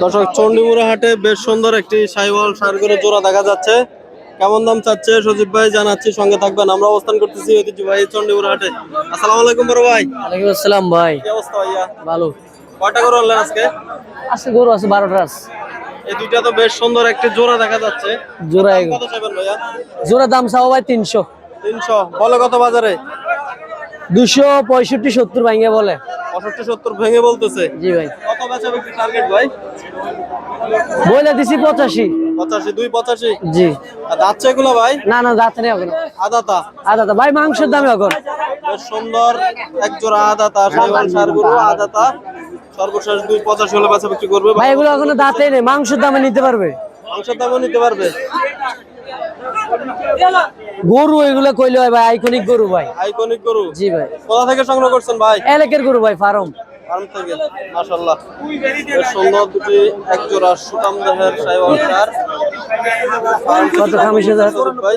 দর্শক চণ্ডীমুড়া হাটে বেশ সুন্দর একটি সাইওয়াল সার করে জোড়া দেখা যাচ্ছে। কেমন দাম চাচ্ছে? সজীব ভাই জানাচ্ছি সঙ্গে থাকবেন। আমরা অবস্থান করতেছি ঐতিহ্যবাহী চণ্ডীমুড়া হাটে। আসসালামু আলাইকুম বড় ভাই। ওয়ালাইকুম আসসালাম ভাই। কি অবস্থা ভাইয়া? ভালো। কয়টা করে আনলেন আজকে? আছে গরু আছে বারোটা আছে। এই দুইটা তো বেশ সুন্দর একটি জোড়া দেখা যাচ্ছে। জোড়া কত চাইবেন ভাইয়া? জোড়া দাম চাও ভাই তিনশো। তিনশো। বলে কত বাজারে? দুশো পঁয়ষট্টি সত্তর ভাঙ্গে বলে। পঁয়ষট্টি সত্তর ভেঙে বলতেছে। জি ভাই। বেচা বিক্রি টার্গেট ভাই? বলে দিছি পঁচাশি। পঁচাশি দুই পঁচাশি? জি। আর এগুলো ভাই? না না যাতে নেই এখন। আদাতা? ভাই মাংসের দামে এখন। সুন্দর। এক জোড়া আদাতা সাইওয়াল আদাতা। সর্বশেষ দুই পঁচাশি হলে বেচা বিক্রি করবে। ভাই এগুলো এখনও দাঁতে নেই। মাংসের দামে নিতে পারবে। মাংসের দামও নিতে পারবে। গরু এগুলো কইলে হয় ভাই আইকনিক গরু ভাই। আইকনিক গরু। জি ভাই। কোথা থেকে সংগ্রহ করছেন ভাই? এলাকের গরু ভাই ফার্ম। ফার্ম থেকে মাশাআল্লাহ বেশ সুন্দর দুটি এক জোড়া সুকাম দেহের সাহেব হাজার? ভাই।